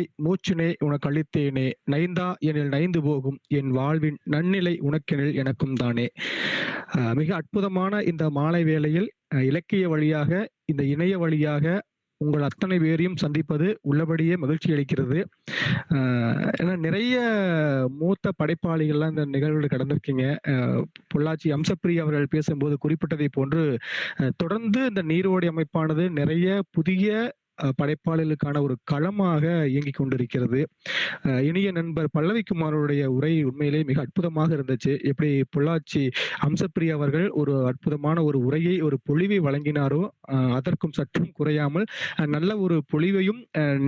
நற்றினை மூச்சினை உனக்கு அளித்தேனே நைந்தா எனில் நைந்து போகும். என் வாழ்வின் நன்னிலை உனக்கெனில் எனக்கும் தானே. மிக அற்புதமான இந்த மாலை வேளையில் இலக்கிய வழியாக இந்த இணைய வழியாக உங்கள் அத்தனை பேரையும் சந்திப்பது உள்ளபடியே மகிழ்ச்சி அளிக்கிறது. ஏன்னா நிறைய மூத்த படைப்பாளிகள்லாம் இந்த நிகழ்வுகள் கடந்திருக்கீங்க. பொள்ளாச்சி அம்சப்பிரியா அவர்கள் பேசும்போது குறிப்பிட்டதை போன்று தொடர்ந்து இந்த நீரோடி அமைப்பானது நிறைய புதிய படைப்பாளர்களுக்கான ஒரு களமாக இயங்கிக் கொண்டிருக்கிறது. இனிய நண்பர் பல்லவிக்குமாரோடைய உரை உண்மையிலே மிக அற்புதமாக இருந்துச்சு. எப்படி பொள்ளாச்சி அம்சப்பிரியா அவர்கள் ஒரு அற்புதமான ஒரு உரையை ஒரு பொழிவை வழங்கினாரோ அதற்கும் சற்றும் குறையாமல் நல்ல ஒரு பொழிவையும்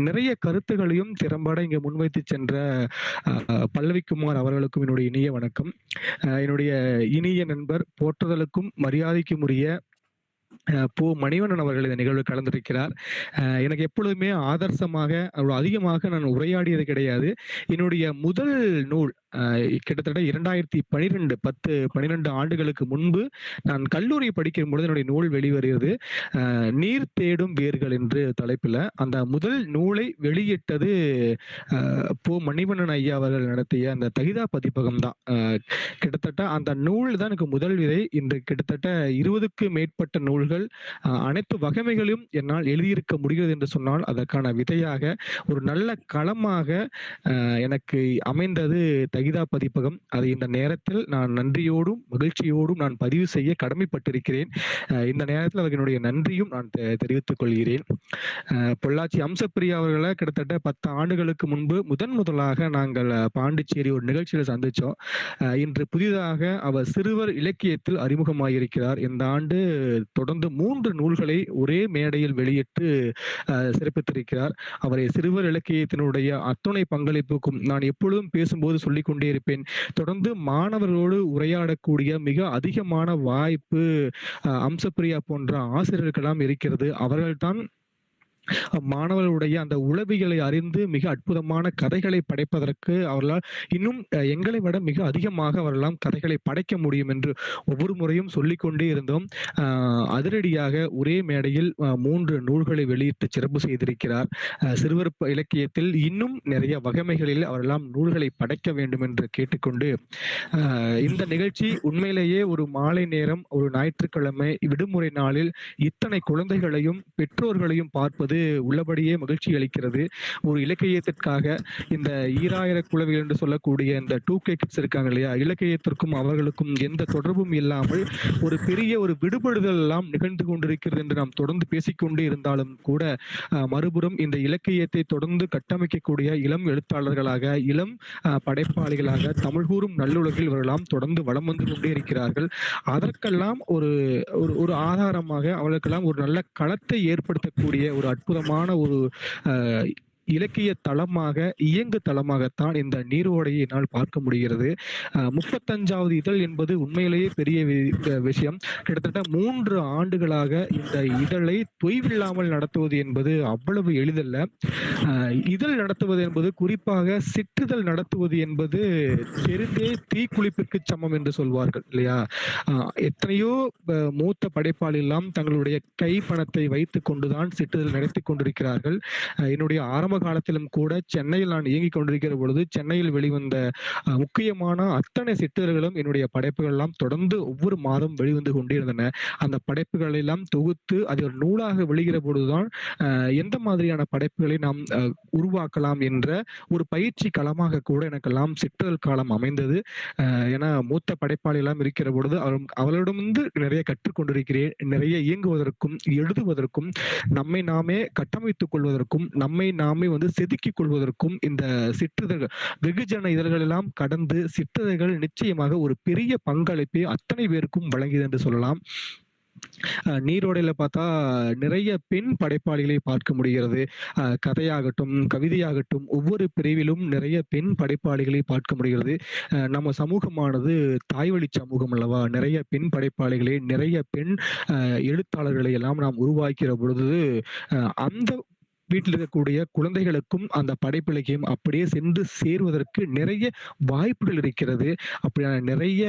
நிறைய கருத்துகளையும் திறம்பட இங்கே முன்வைத்து சென்ற பல்லவிக்குமார் அவர்களுக்கும் என்னுடைய இனிய வணக்கம். என்னுடைய இனிய நண்பர் போற்றுதலுக்கும் மரியாதைக்கும் உரிய போ மணிவண்ணன் அவர்கள் இந்த நிகழ்வில் கலந்திருக்கிறார். எனக்கு எப்பொழுதுமே ஆதர்சமாக அவ்வளோ அதிகமாக நான் உரையாடியது கிடையாது. என்னுடைய முதல் நூல் கிட்டத்தட்ட இரண்டாயிரத்தி பனிரெண்டு பத்து பனிரெண்டு ஆண்டுகளுக்கு முன்பு நான் கல்லூரி படிக்கும் பொழுது என்னுடைய நூல் வெளிவருகிறது. நீர் தேடும் வேர்கள் என்று தலைப்பில். அந்த முதல் நூலை வெளியிட்டது அஹ் போ மணிவண்ணன் ஐயா அவர்கள் நடத்திய அந்த தகிதா பதிப்பகம் தான். கிட்டத்தட்ட அந்த நூல் தான் எனக்கு முதல் விதை. இன்று கிட்டத்தட்ட இருபதுக்கு மேற்பட்ட நூல்கள் அனைத்து வகைமைகளையும் என்னால் எழுதியிருக்க முடிகிறது என்று சொன்னால் அதற்கான விதையாக ஒரு நல்ல களமாக எனக்கு அமைந்தது தகிதா பதிப்பகம். அதை இந்த நேரத்தில் நான் நன்றியோடும் மகிழ்ச்சியோடும் நான் பதிவு செய்ய கடமைப்பட்டிருக்கிறேன். இந்த நேரத்தில் அவர்களுடைய நன்றியும் நான் தெரிவித்துக் கொள்கிறேன். பொள்ளாச்சி அம்சப்பிரியா அவர்களை கிட்டத்தட்ட பத்து ஆண்டுகளுக்கு முன்பு முதன் முதலாக நாங்கள் பாண்டிச்சேரி ஒரு நிகழ்ச்சியில் சந்திச்சோம். இன்று புதிதாக அவர் சிறுவர் இலக்கியத்தில் அறிமுகமாயிருக்கிறார். இந்த ஆண்டு தொடர்ந்து மூன்று நூல்களை ஒரே மேடையில் வெளியிட்டு அஹ், சிறப்பித்திருக்கிறார். அவரை சிறுவர் இலக்கியத்தினுடைய அத்துணை பங்களிப்புக்கும் நான் எப்பொழுதும் பேசும்போது சொல்லிக் கொண்டே இருப்பேன் தொடர்ந்து மாணவர்களோடு உரையாடக்கூடிய மிக அதிகமான வாய்ப்பு அஹ், அம்சப்பிரியா போன்ற ஆசிரியர்களெல்லாம் இருக்கிறது. அவர்கள்தான் மாணவர்களுடைய அந்த உளவியலை அறிந்து மிக அற்புதமான கதைகளை படைப்பதற்கு அவர்களால் இன்னும் அஹ், எங்களை விட மிக அதிகமாக அவர்களால் கதைகளை படைக்க முடியும் என்று ஒவ்வொரு முறையும் சொல்லிக்கொண்டே இருந்தோம். அதிரடியாக ஒரே மேடையில் மூன்று நூல்களை வெளியிட்டு சிறப்பு செய்திருக்கிறார். அஹ், சிறுவர் இலக்கியத்தில் இன்னும் நிறைய வகைமைகளில் அவரெல்லாம் நூல்களை படைக்க வேண்டும் என்று கேட்டுக்கொண்டு இந்த நிகழ்ச்சி உண்மையிலேயே ஒரு மாலை நேரம் ஒரு ஞாயிற்றுக்கிழமை விடுமுறை நாளில் இத்தனை குழந்தைகளையும் பெற்றோர்களையும் பார்ப்பது உள்ளபடியே மகிழ்ச்சி அளிக்கிறது. ஒரு இலக்கியத்திற்காக இந்த ஈராயிர குழவிகள் என்று சொல்லக்கூடிய இந்த டூ கே கிட்ஸ் இருக்காங்க இல்லையா? இலக்கியத்திற்கும் அவர்களுக்கும் எந்த தொடர்பும் இல்லாமல் ஒரு பெரிய ஒரு விடுபடுதல் எல்லாம் நிகழ்ந்து கொண்டிருக்கிறது என்று நாம் தொடர்ந்து பேசிக்கொண்டே இருந்தாலும் கூட மறுபுறம் இந்த இலக்கியத்தை தொடர்ந்து கட்டமைக்கக்கூடிய இளம் எழுத்தாளர்களாக இளம் படைப்பாளிகளாக தமிழ் கூறும் நல்லுலகில் இவர்களாம் தொடர்ந்து வளம் வந்து கொண்டே இருக்கிறார்கள். அதற்கெல்லாம் ஒரு ஒரு ஒரு ஆதாரமாக அவர்களுக்கெல்லாம் ஒரு நல்ல களத்தை ஏற்படுத்தக்கூடிய ஒரு அற்புதமான ஒரு இலக்கிய தளமாக இயங்கு தளமாகத்தான் இந்த நீரோடையை என்னால் பார்க்க முடிகிறது. முப்பத்தஞ்சாவது இதழ் என்பது உண்மையிலேயே பெரிய விஷயம். கிட்டத்தட்ட மூன்று ஆண்டுகளாக இந்த இதழை தொய்வில்லாமல் நடத்துவது என்பது அவ்வளவு எளிதல்ல. இதழ் நடத்துவது என்பது குறிப்பாக சிற்றிதழ் நடத்துவது என்பது தெரிந்தே தீக்குளிப்பிற்கு சமம் என்று சொல்வார்கள் இல்லையா? எத்தனையோ மூத்த படைப்பால் எல்லாம் தங்களுடைய கை பணத்தை வைத்துக் கொண்டுதான் சிற்றிதழ் நடத்தி கொண்டிருக்கிறார்கள். என்னுடைய ஆரம்ப காலத்திலும் கூட சென்னையில் நான் இயங்கிக் கொண்டிருக்கிற பொழுது சென்னையில் வெளிவந்த முக்கியமான அத்தனை சிற்றர்களும் என்னுடைய படைப்புகள் எல்லாம் தொடர்ந்து ஒவ்வொரு மாதம் வெளிவந்து கொண்டிருந்தன. அந்த படைப்புகள் எல்லாம் தொகுத்து அது ஒரு நூலாக வெளிகிற பொழுதுதான் எந்த மாதிரியான படைப்புகளை நாம் உருவாக்கலாம் என்ற ஒரு பயிற்சி களமாக கூட எனக்கெல்லாம் சிற்றல் காலம் அமைந்தது. ஏன்னா மூத்த படைப்பாளி எல்லாம் இருக்கிற பொழுது அவரும் அவளிடமிருந்து வந்து நிறைய கற்றுக்கொண்டிருக்கிறேன். நிறைய இயங்குவதற்கும் எழுதுவதற்கும் நம்மை நாமே கட்டமைத்துக் கொள்வதற்கும் நம்மை நாமே வந்து செதுக்கிக் கொள்வதற்கும் இந்த சிற்றிதழ்கள் வெகுஜன இதழ்கள் எல்லாம் கடந்து சிற்றிதழ்கள் நிச்சயமாக ஒரு பெரிய பங்களிப்பை அத்தனை பேருக்கும் வழங்கியது என்று சொல்லலாம். நீரோடையில பார்த்தா நிறைய பெண் படைப்பாளிகளை பார்க்க முடிகிறது. கதையாகட்டும் கவிதையாகட்டும் ஒவ்வொரு பிரிவிலும் நிறைய பெண் படைப்பாளிகளை பார்க்க முடிகிறது. நம்ம சமூகமானது தாய்வழி சமூகம் அல்லவா? நிறைய பெண் படைப்பாளிகளை நிறைய பெண் எழுத்தாளர்களை எல்லாம் நாம் உருவாக்கிற பொழுது அந்த வீட்டில் இருக்கக்கூடிய குழந்தைகளுக்கும் அந்த படைப்பிலக்கியம் அப்படியே சென்று சேருவதற்கு நிறைய வாய்ப்புகள் இருக்கிறது. அப்படியான நிறைய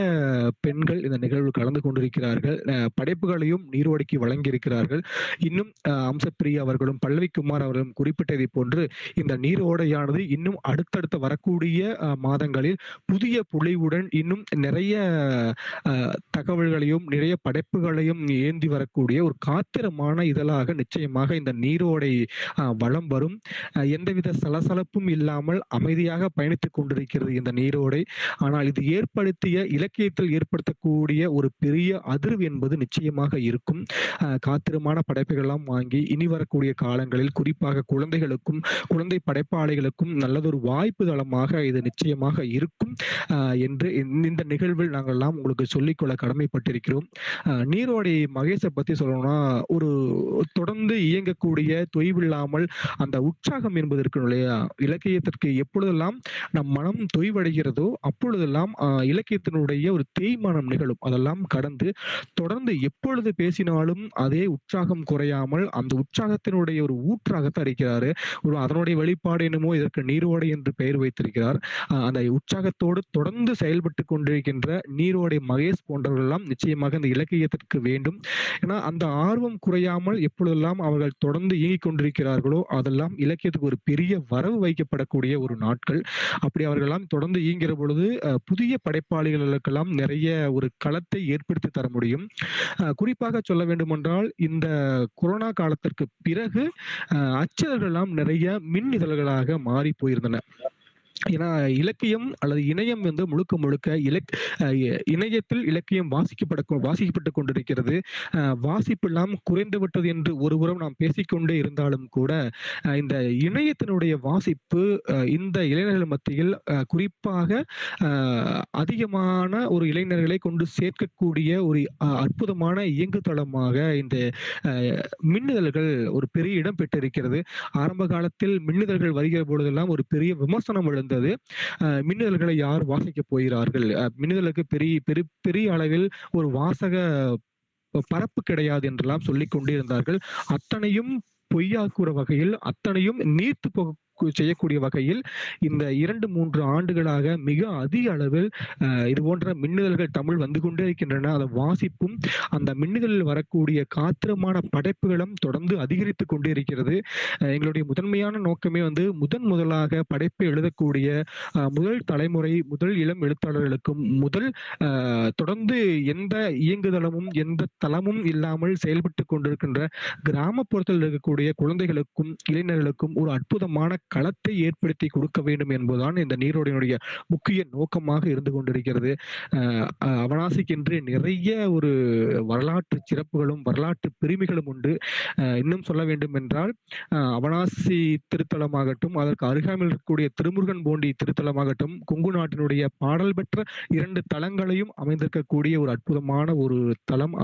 பெண்கள் இந்த நிகழ்வு கலந்து கொண்டிருக்கிறார்கள். படைப்புகளையும் நீரோடைக்கு வழங்கியிருக்கிறார்கள். இன்னும் அம்சப்பிரியா அவர்களும் பல்லவி குமார் அவர்களும் குறிப்பிட்டதை போன்று இந்த நீரோடையானது இன்னும் அடுத்தடுத்த வரக்கூடிய மாதங்களில் புதிய புலிவுடன் இன்னும் நிறைய தகவல்களையும் நிறைய படைப்புகளையும் ஏந்தி வரக்கூடிய ஒரு காத்திரமான இதழாக நிச்சயமாக இந்த நீரோடை வளம் வலம் வரும் எந்தவித சலசலப்பும் இல்லாமல் அமைதியாக பயணித்துக் கொண்டிருக்கிறது இந்த நீரோடை. ஆனால் இது ஏற்படுத்திய இலக்கியத்தில் ஏற்படுத்தக்கூடிய ஒரு பெரிய அதிர்வு என்பது நிச்சயமாக இருக்கும். காத்திருமான காத்திரமான படைப்புகளெல்லாம் வாங்கி இனி வரக்கூடிய காலங்களில் குறிப்பாக குழந்தைகளுக்கும் குழந்தை படைப்பாளிகளுக்கும் நல்லதொரு வாய்ப்பு தளமாக இது நிச்சயமாக இருக்கும். என்று இந்த- நிகழ்வில் நாங்கள் எல்லாம் உங்களுக்கு சொல்லிக்கொள்ள கடமைப்பட்டிருக்கிறோம். நீரோடை மகேஷை பத்தி சொல்லணும்னா ஒரு தொடர்ந்து இயங்கக்கூடிய தொய்வில்லாமல் அந்த உற்சாகம் என்பது இருக்கணும் இல்லையா இலக்கியத்திற்கு எப்பொழுதெல்லாம் நம் மனம் தொய்வடைகிறதோ அப்பொழுதெல்லாம் இலக்கியத்தினுடைய ஒரு தேய்மானம் நிகழும். அதெல்லாம் கடந்து தொடர்ந்து எப்பொழுது பேசினாலும் அதே உற்சாகம் குறையாமல் அந்த உற்சாகத்தினுடைய ஒரு ஊற்றாகத்தான் இருக்கிறாரு. ஒரு அதனுடைய வெளிப்பாடு என்னமோ இதற்கு நீரோடை என்று பெயர் வைத்திருக்கிறார். அந்த உற்சாகத்தோடு தொடர்ந்து செயல்பட்டு கொண்டிருக்கின்ற நீரோடை மகேஷ் போன்றவர்கள் எல்லாம் நிச்சயமாக இந்த இலக்கியத்திற்கு வேண்டும். ஏன்னா அந்த ஆர்வம் குறையாமல் எப்பொழுதெல்லாம் அவர்கள் தொடர்ந்து இயங்கிக் கொண்டிருக்கிறார்கள் அதெல்லாம் இலக்கியத்துக்கு ஒரு பெரிய வரவு வைக்கப்படக்கூடிய ஒரு நாட்கள். அப்படி அவர்களெல்லாம் தொடர்ந்து இயங்குகிற பொழுது அஹ், புதிய படைப்பாளிகளுக்கெல்லாம் நிறைய ஒரு களத்தை ஏற்படுத்தி தர முடியும். குறிப்பாக சொல்ல வேண்டுமென்றால் இந்த கொரோனா காலத்திற்கு பிறகு அஹ், எல்லாம் நிறைய மின் இதழ்களாக மாறி போயிருந்தன. ஏன்னா இலக்கியம் அல்லது இணையம் வந்து முழுக்க முழுக்க இலக் இணையத்தில் இலக்கியம் வாசிக்கப்பட வாசிக்கப்பட்டு கொண்டிருக்கிறது. அஹ் வாசிப்பெல்லாம் குறைந்துவிட்டது என்று ஒருபுறம் நாம் பேசிக்கொண்டே இருந்தாலும் கூட இந்த இணையத்தினுடைய வாசிப்பு இந்த இளைஞர்கள் மத்தியில் குறிப்பாக அதிகமான ஒரு இளைஞர்களை கொண்டு சேர்க்கக்கூடிய ஒரு அற்புதமான இயங்குதளமாக இந்த மின்னுதல்கள் ஒரு பெரிய இடம் பெற்றிருக்கிறது. ஆரம்ப காலத்தில் மின்னுதல்கள் வருகிற பொழுதெல்லாம் ஒரு பெரிய விமர்சனம் எழுந்தது. அஹ் மின்னிதழ்களை யார் வாசிக்க போகிறார்கள்? அஹ் மின்னிதழுக்கு பெரிய பெரிய பெரிய அளவில் ஒரு வாசக பரப்பு கிடையாது என்றெல்லாம் சொல்லிக் கொண்டிருந்தார்கள். அத்தனையும் பொய்யாக்குற வகையில் அத்தனையும் நீர்த்து போக செய்யக்கூடிய வகையில் இந்த இரண்டு மூன்று ஆண்டுகளாக மிக அதிக அளவில் இது போன்ற மின்னுதல்கள் தமிழ் வந்து கொண்டே இருக்கின்றன. அதை வாசிப்பும் அந்த மின்னுதலில் வரக்கூடிய காத்திரமான படைப்புகளும் தொடர்ந்து அதிகரித்து கொண்டே இருக்கிறது. எங்களுடைய முதன்மையான நோக்கமே வந்து முதன் முதலாக படைப்பை எழுதக்கூடிய முதல் தலைமுறை முதல் இளம் எழுத்தாளர்களுக்கும் முதல் தொடர்ந்து எந்த இயங்குதளமும் எந்த தளமும் இல்லாமல் செயல்பட்டு கொண்டிருக்கின்ற கிராமப்புறத்தில் இருக்கக்கூடிய குழந்தைகளுக்கும் இளைஞர்களுக்கும் ஒரு அற்புதமான களத்தை ஏற்படுத்தி கொடுக்க வேண்டும் என்பதுதான் இந்த நீரோடையினுடைய முக்கிய நோக்கமாக இருந்து கொண்டிருக்கிறது. அவனாசிக்கென்று நிறைய ஒரு வரலாற்று சிறப்புகளும் வரலாற்று பெருமைகளும் உண்டு. இன்னும் சொல்ல வேண்டும் என்றால் அவனாசி திருத்தலமாகட்டும் அதற்கு அருகாமையில் இருக்கக்கூடிய திருமுருகன் போண்டி திருத்தலமாகட்டும் கொங்கு நாட்டினுடைய பாடல் பெற்ற இரண்டு தலங்களையும் அமைந்திருக்கக்கூடிய ஒரு அற்புதமான ஒரு தலம்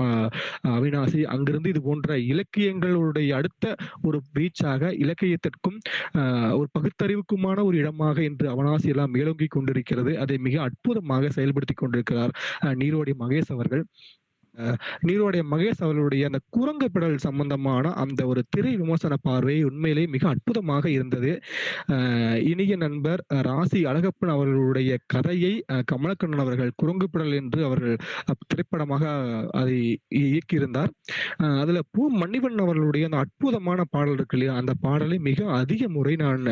அவினாசி அங்கிருந்து இது போன்ற இலக்கியங்களுடைய அடுத்த ஒரு வீச்சாக இலக்கியத்திற்கும் அஹ், ஒரு பகுத்தறிவுக்குமான ஒரு இடமாக இன்று அவனாசி எல்லாம் மேலோங்கி கொண்டிருக்கிறது. அதை மிக அற்புதமாக செயல்படுத்தி கொண்டிருக்கிறார் அஹ், நீரோடி மகேஷ் அவர்கள். நீரோடைய மகேஷ் அவர்களுடைய அந்த குரங்குப்பிடல் சம்பந்தமான அந்த ஒரு திரை விமர்சன பார்வை உண்மையிலே மிக அற்புதமாக இருந்தது. இனிய நண்பர் ராசி அழகப்பன் அவர்களுடைய கதையை கமலக்கண்ணன் அவர்கள் குரங்குப்பிடல் என்று அவர்கள் அப் திரைப்படமாக அதை இயக்கியிருந்தார். அதுல பூ மன்னிவன் அவர்களுடைய அந்த அற்புதமான பாடல் இருக்கு இல்லையா? அந்த பாடலை மிக அதிக முறை நான்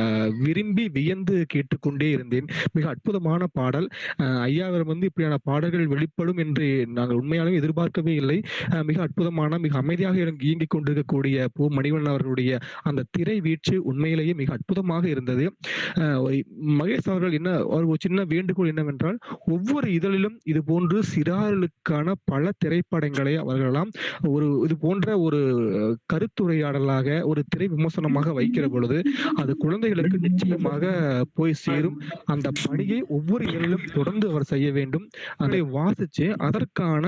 விரும்பி வியந்து கேட்டுக்கொண்டே இருந்தேன். மிக அற்புதமான பாடல். அஹ், வந்து இப்படியான பாடல்கள் வெளிப்படும் என்று நாங்கள் உண்மையாலுமே எதிர்பார்க்கவே இல்லை. மிக அற்புதமான மிக அமைதியாக இயங்கிக் கொண்டிருக்கக்கூடிய பூ மணிவண்ணன் அவர்களுடைய அந்த திரை வீச்சு உண்மையிலேயே மிக அற்புதமாக இருந்தது. மகேஷ் அவர்கள் என்ன ஒரு சின்ன வேண்டுகோள் என்னவென்றால் ஒவ்வொரு இதழிலும் இது போன்று சிறார்களுக்கான பல திரைப்படங்களை அவர்களெல்லாம் ஒரு இது போன்ற ஒரு கருத்துரையாடலாக ஒரு திரை விமர்சனமாக வைக்கிற பொழுது அது குழந்தைகளுக்கு நிச்சயமாக போய் சேரும். அந்த பணியை ஒவ்வொரு இதழிலும் தொடர்ந்து அவர் செய்ய வேண்டும். அதை வாசிச்சு அதற்கான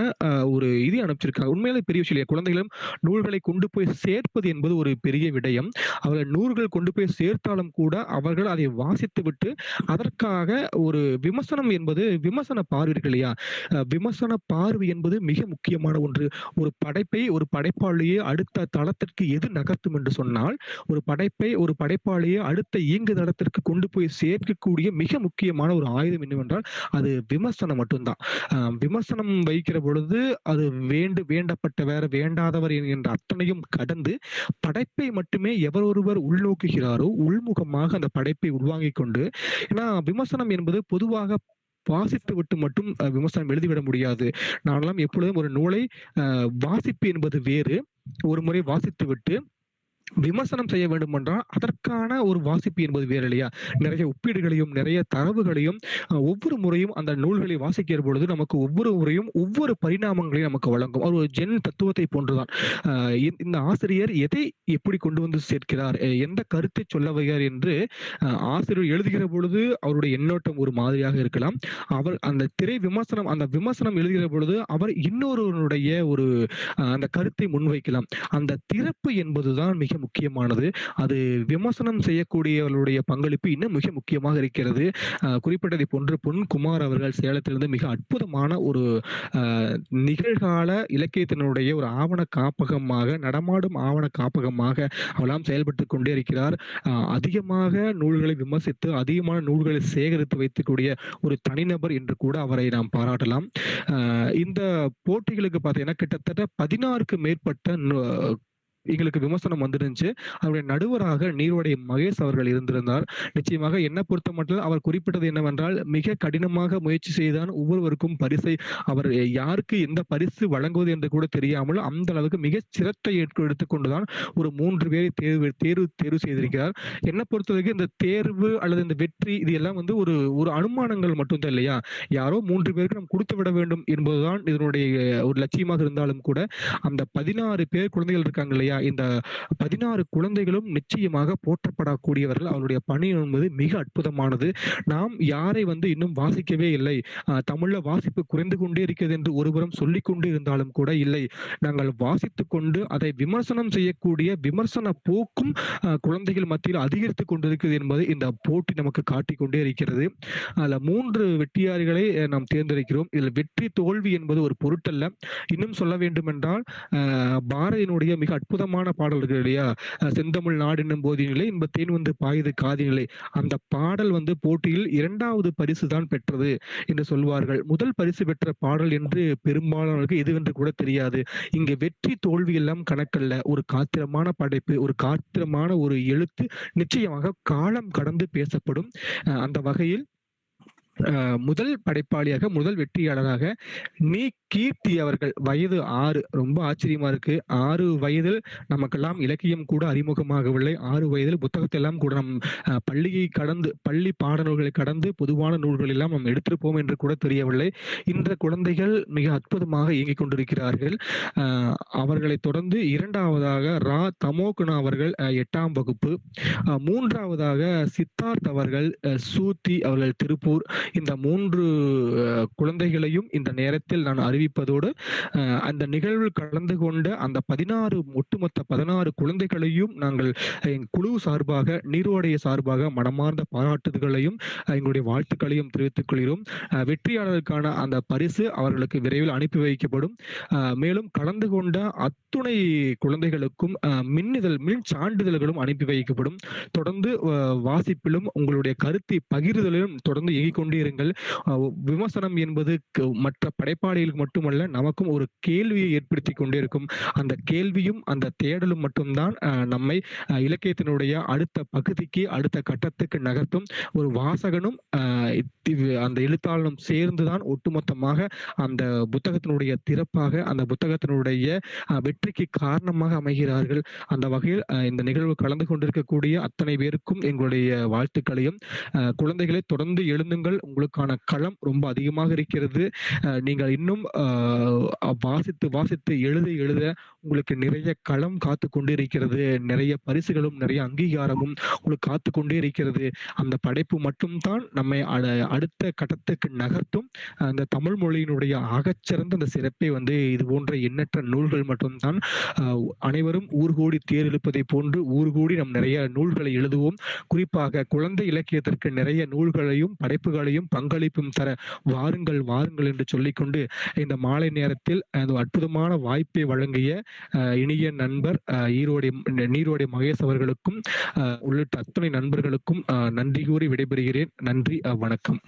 ஒரு இது அனுப்பிச்சிருக்காங்க. உண்மையிலே பெரிய விஷயம் இல்லையா? குழந்தைகளும் நூல்களை கொண்டு போய் சேர்ப்பது என்பது ஒரு பெரிய விடயம். அவர்கள் நூல்கள் கொண்டு போய் சேர்த்தாலும் கூட அவர்கள் அதை வாசித்து விட்டு அதற்காக ஒரு விமர்சனம் என்பது விமர்சன பார்வை இருக்கு இல்லையா? விமர்சன பார்வை என்பது மிக முக்கியமான ஒன்று. ஒரு படைப்பை ஒரு படைப்பாளியை அடுத்த தளத்திற்கு எது நகர்த்தும் என்று சொன்னால், ஒரு படைப்பை ஒரு படைப்பாளியை அடுத்த இயங்கு தளத்திற்கு கொண்டு போய் சேர்க்கக்கூடிய மிக முக்கியமான ஒரு ஆயுதம் என்னவென்றால், அது விமர்சனம் மட்டும்தான் விமர்சனம் வைக்கிற பொழுது அது வேண்டு வேண்டப்பட்டவர், வேண்டாதவர் என்கின்ற அத்தனையும் கடந்து, படைப்பை மட்டுமே எவர் ஒருவர் உள்நோக்குகிறாரோ, உள்முகமாக அந்த படைப்பை உள்வாங்கிக் கொண்டு ஏன்னா விமர்சனம் என்பது பொதுவாக வாசித்துவிட்டு மட்டும் விமர்சனம் எழுதிவிட முடியாது. நானெல்லாம் எப்பொழுதும் ஒரு நூலை வாசிப்பு என்பது வேறு. ஒரு முறை வாசித்துவிட்டு விமர்சனம் செய்ய வேண்டுமென்றால், அதற்கான ஒரு வாசிப்பு என்பது வேறு இல்லையா? நிறைய ஒப்பீடுகளையும், நிறைய தரவுகளையும் ஒவ்வொரு முறையும் அந்த நூல்களை வாசிக்கிற பொழுது நமக்கு ஒவ்வொரு முறையும் ஒவ்வொரு பரிணாமங்களையும் நமக்கு வழங்கும். ஒரு ஜென் தத்துவத்தை போன்றுதான். இந்த ஆசிரியர் எதை எப்படி கொண்டு வந்து சேர்க்கிறார்? எந்த கருத்தை சொல்ல வைகிறார் என்று ஆசிரியர் எழுதுகிற பொழுது அவருடைய எண்ணோட்டம் ஒரு மாதிரியாக இருக்கலாம். அவர் அந்த திரை விமர்சனம் அந்த விமர்சனம் எழுதுகிற பொழுது அவர் இன்னொருவனுடைய ஒரு அந்த கருத்தை முன்வைக்கலாம். அந்த திறப்பு என்பதுதான் மிக முக்கியமானது. அது விமர்சனம் செய்யக்கூடியவர்களுடைய பங்களிப்பு இன்னும் மிக முக்கியமாக இருக்கிறது. குறிப்பிட்டதை போன்று பொன் குமார் அவர்கள் சேலத்திலிருந்து மிக அற்புதமான ஒரு நிகழ்கால இலக்கியத்தினுடைய ஒரு ஆவண காப்பகமாக, நடமாடும் ஆவண காப்பகமாக அவெல்லாம் செயல்பட்டு கொண்டே இருக்கிறார். அதிகமாக நூல்களை விமர்சித்து, அதிகமான நூல்களை சேகரித்து வைத்துக்கூடிய ஒரு தனிநபர் என்று கூட அவரை நாம் பாராட்டலாம். இந்த போட்டிகளுக்கு பார்த்தீங்கன்னா, கிட்டத்தட்ட 16க்கு மேற்பட்ட நு எங்களுக்கு விமர்சனம் வந்திருந்துச்சு அதனுடைய நடுவராக நீரோடை மகேஷ் அவர்கள் இருந்திருந்தார். நிச்சயமாக என்ன பொறுத்தமட்டில் அவர் குறிப்பிட்டது என்னவென்றால், மிக கடினமாக முயற்சி செய்தான் ஒவ்வொருவருக்கும் பரிசை அவர் யாருக்கு எந்த பரிசு வழங்குவது என்று கூட தெரியாமல், அந்த அளவுக்கு மிக சிரத்தை எடுத்துக்கொண்டுதான் தான் ஒரு மூன்று பேரை தேர்வு தேர்வு தேர்வு செய்திருக்கிறார். என்ன பொறுத்தவரைக்கும் இந்த தேர்வு அல்லது இந்த வெற்றி இது எல்லாம் வந்து ஒரு ஒரு அனுமானங்கள் மட்டும்தான் இல்லையா? யாரோ மூன்று பேருக்கு நாம் கொடுத்து விட வேண்டும் என்பதுதான் இதனுடைய ஒரு லட்சியமாக இருந்தாலும் கூட, அந்த 16 பேர் குழந்தைகள் இருக்காங்க இல்லையா? இந்த 16 குழந்தைகளும் நிச்சயமாக போற்றப்படக்கூடியவர்கள். அவருடைய பணி என்பது மிக அற்புதமானது. நாம் யாரை வந்து இன்னும் வாசிக்கவே இல்லை. தமிழ்ல வாசிப்பு குறைந்து கொண்டே இருக்கிறது என்று ஒருபுறம் சொல்லிக் கொண்டு இருந்தாலும் கூட, இல்லை நாங்கள் வாசித்துக் கொண்டு அதை விமர்சனம் செய்யக்கூடிய விமர்சன போக்கும் குழந்தைகள் மத்தியில் அதிகரித்துக் கொண்டிருக்கிறது என்பது இந்த போட்டி நமக்கு காட்டிக்கொண்டே இருக்கிறது. அதுல மூன்று வெற்றியாளர்களை நாம் தேர்ந்தெடுக்கிறோம். இதில் வெற்றி, தோல்வி என்பது ஒரு பொருட்டல்ல. இன்னும் சொல்ல வேண்டும் என்றால் பாரதியினுடைய மிக அற்புதமான பாடல் இருக்கு இல்லையா? "செந்தமிழ் நாடென்னும் போதினிலே, நிலை தேன் வந்து பாயுது காதினிலே" அந்த பாடல் வந்து போட்டியில் இரண்டாவது பரிசு தான் பெற்றது என்று சொல்வார்கள். முதல் பரிசு பெற்ற பாடல் என்று பெரும்பாலானவர்களுக்கு எதுவென்று கூட தெரியாது. இங்கு வெற்றி, தோல்வி எல்லாம் கணக்கல்ல. ஒரு காத்திரமான படைப்பு, ஒரு காத்திரமான ஒரு எழுத்து நிச்சயமாக காலம் கடந்து பேசப்படும். அந்த வகையில் முதல் படைப்பாளியாக, முதல் வெற்றியாளராக நீ. கீர்த்தி அவர்கள் வயது ஆறு ரொம்ப ஆச்சரியமா இருக்கு. ஆறு வயதில் நமக்கெல்லாம் இலக்கியம் கூட அறிமுகமாகவில்லை. ஆறு வயதில் புத்தகத்தை எல்லாம் கூட நம் பள்ளியை கடந்து பள்ளி பாடநூல்களை கடந்து பொதுவான நூல்கள் எல்லாம் நாம் எடுத்திருப்போம் என்று கூட தெரியவில்லை. இந்த குழந்தைகள் மிக அற்புதமாக இயங்கிக் கொண்டிருக்கிறார்கள். அவர்களை தொடர்ந்து இரண்டாவதாக ரா. தமோகுணா அவர்கள் எட்டாம் வகுப்பு. மூன்றாவதாக சித்தார்த் அவர்கள் சூத்தி அவர்கள் திருப்பூர். இந்த மூன்று குழந்தைகளையும் இந்த நேரத்தில் நான் அறிவிப்பதோடு, அந்த நிகழ்வில் கலந்து கொண்ட அந்த 16 ஒட்டுமொத்த 16 குழந்தைகளையும் நாங்கள் என் குழு சார்பாக, நீரோடைய சார்பாக மனமார்ந்த பாராட்டுதல்களையும், எங்களுடைய வாழ்த்துக்களையும் தெரிவித்துக் கொள்கிறோம். வெற்றியாளருக்கான அந்த பரிசு அவர்களுக்கு விரைவில் அனுப்பி வைக்கப்படும். மேலும் கலந்து கொண்ட அத்துணை குழந்தைகளுக்கும் மின்னிதழ் மின் சான்றிதழ்களும் அனுப்பி வைக்கப்படும். தொடர்ந்து வாசிப்பிலும், உங்களுடைய கருத்தை பகிர்தலிலும் தொடர்ந்து இயங்கிக் கொண்டே இருங்கள். விமர்சனம் என்பது மற்ற படைப்பாளிகளுக்கு மட்டுமல்ல, நமக்கும் ஒரு கேள்வியை ஏற்படுத்திக் கொண்டே இருக்கும். அந்த கேள்வியும், அந்த தேடலும் மட்டும்தான் நம்மை இலக்கியத்தினுடைய அடுத்த பகுதிக்கு, அடுத்த கட்டத்துக்கு நகர்த்தும். ஒரு வாசகனும், அந்த எழுத்தாளனும் சேர்ந்து தான் ஒட்டுமொத்தமாக அந்த புத்தகத்தினுடைய திறப்பாக, அந்த புத்தகத்தினுடைய வெற்றிக்கு காரணமாக அமைகிறார்கள். அந்த வகையில் இந்த நிகழ்வு கலந்து கொண்டிருக்கக்கூடிய அத்தனை பேருக்கும் எங்களுடைய வாழ்த்துக்களையும், குழந்தைகளை தொடர்ந்து எழுந்துங்கள். உங்களுக்கான களம் ரொம்ப அதிகமாக இருக்கிறது. நீங்கள் இன்னும் வாசித்து வாசித்து எழுத எழுத உங்களுக்கு நிறைய களம் காத்து கொண்டே இருக்கிறது நிறைய பரிசுகளும் நிறைய அங்கீகாரமும் உங்களுக்கு காத்து கொண்டே இருக்கிறது அந்த படைப்பு மட்டும்தான் நம்மை அடுத்த கட்டத்துக்கு நகர்த்தும். அந்த தமிழ் மொழியினுடைய ஆகச்சிறந்த அந்த சிறப்பை வந்து இது போன்ற எண்ணற்ற நூல்கள் மட்டும்தான். அனைவரும் ஊர்கூடி தேர் இழுப்பதை போன்று ஊர்கூடி நம் நிறைய நூல்களை எழுதுவோம். குறிப்பாக குழந்தை இலக்கியத்திற்கு நிறைய நூல்களையும் படைப்புகளையும் பங்களிப்பும் தர வாருங்கள் வாருங்கள் என்று சொல்லிக்கொண்டு இந்த மாலை நேரத்தில் அது அற்புதமான வாய்ப்பை வழங்கிய இனிய நண்பர் அஹ், நீரோடை மகேஷ் அவர்களுக்கும் அஹ், உள்ளிட்ட அத்தனை நண்பர்களுக்கும் அஹ், நன்றி கூறி விடைபெறுகிறேன். நன்றி வணக்கம்.